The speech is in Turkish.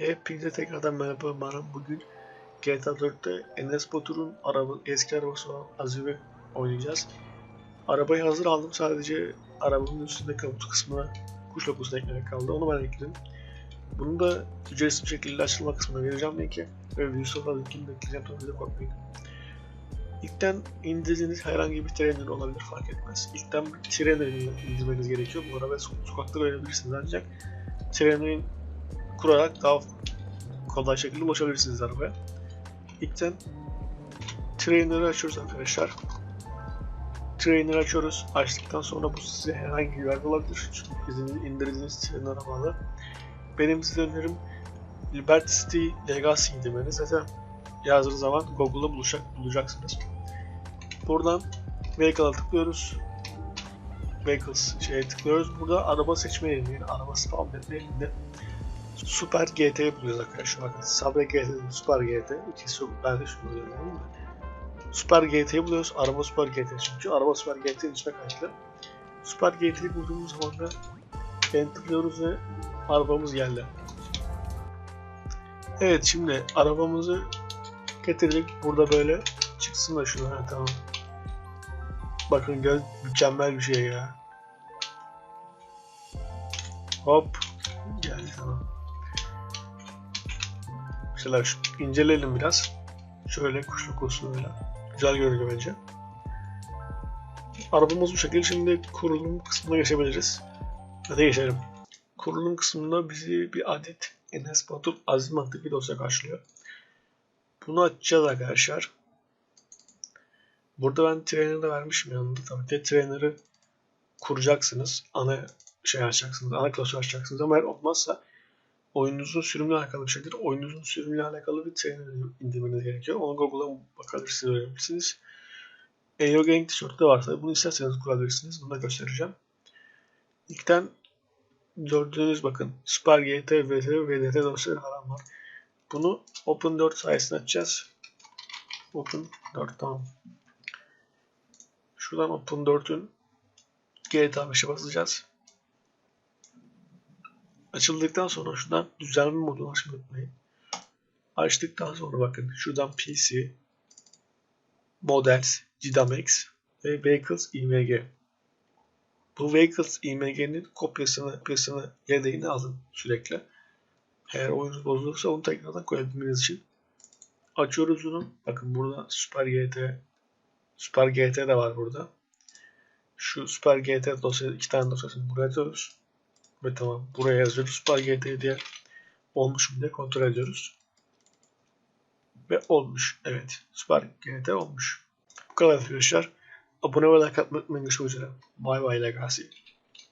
Hepinize tekrardan merhaba. Ben bugün GTA 4'te Enes Batur'un araba, eski arabası olan Azure oynayacağız. Arabayı hazır aldım. Sadece arabanın üstünde kaput kısmına kuş lokusunu eklemek kaldı. Onu ben ekledim. Bunu da ücretsiz bir şekilde açılma kısmına vereceğim linki. Ve Yusuf'a linkini de ekleyeceğim. Tabii de korkmayın. İlkten indirdiğiniz herhangi bir trainer olabilir fark etmez. İlkten bir trainer indirmeniz gerekiyor. Bu arada sokakta öğrenebilirsiniz ancak trainer'in kurarak daha kolay şekilde ulaşabilirsiniz arabaya. İlkten trainer'ı açıyoruz arkadaşlar. Trainer'ı açıyoruz. Açtıktan sonra bu size herhangi bir yerde olabilir. Çünkü bizim indirdiğiniz trainer'a bağlı. Benim size önerim Liberty City Legacy indirmeniz. Zaten yazdığınız zaman Google'da bulacak, bulacaksınız. Buradan Vehicle'a tıklıyoruz. Vehicles şeye tıklıyoruz. Burada araba seçme yerinde, yani araba spawn etme yerinde Super GT'yi buluyoruz arkadaşlar. Bakın Sabre GT, Super GT. İkisi ben de şunu buluyorum değil mi? Super GT'yi buluyoruz. Araba Super GT çünkü. Araba Super GT'nin içine kayıtlı. Super GT'yi bulduğumuz zaman da tıklıyoruz ve arabamız geldi. Evet şimdi arabamızı getirdik. Burada böyle çıksın da. Ha, tamam. Bakın göz mükemmel bir şey ya. Hop. Şu, inceleyelim biraz. Şöyle kuşluk olsun öyle. Güzel görünüyor bence. Arabamız bu şekilde. Şimdi kurulum kısmına geçebiliriz. Hadi geçelim. Kurulum kısmında bizi bir adet Enes Batur Azim adlı bir dosya karşılıyor. Bunu açacağız arkadaşlar. Burada ben trainer'ı vermişim yanında. Tabii de trainer'ı kuracaksınız. Ana şey açacaksınız. Ana klasör açacaksınız. Ama eğer olmazsa oyununuzun sürümüyle alakalı bir şeydir. Oyununuzun sürümüyle alakalı bir trainer indirmeniz gerekiyor. Onu Google'a bakabilirsiniz, öğrenebilirsiniz. EO Gang tişörtü de varsa bunu isterseniz kurabilirsiniz. Bunu da göstereceğim. İlkten gördüğünüz bakın Super GT, VT, VDT dosyaları falan var. Bunu Open 4 sayesinde açacağız. Open 4 tamam. Şuradan Open 4'ün GTA 5'e basacağız. Açıldıktan sonra şuradan düzenleme modunu açmayı unutmayın. Açtıktan sonra bakın şuradan PC, Models, Gidamex ve Vehicles IMG. Bu Vehicles IMG'nin kopyasını, kopyasını, yedeğini alın sürekli. Eğer oyunuz bozulursa onu tekrardan koyabilmeniz için. Açıyoruz bunu. Bakın burada Super GT, Super GT de var burada. Şu Super GT dosya, iki tane dosyasını buraya atıyoruz. Ve tamam buraya yazıyoruz GT diye. Olmuş mu diye kontrol ediyoruz. Ve olmuş. Evet. GT olmuş. Bu kadar arkadaşlar. Abone ve like atmayı unutmayın. Görüşmek. Bay bay Legacy.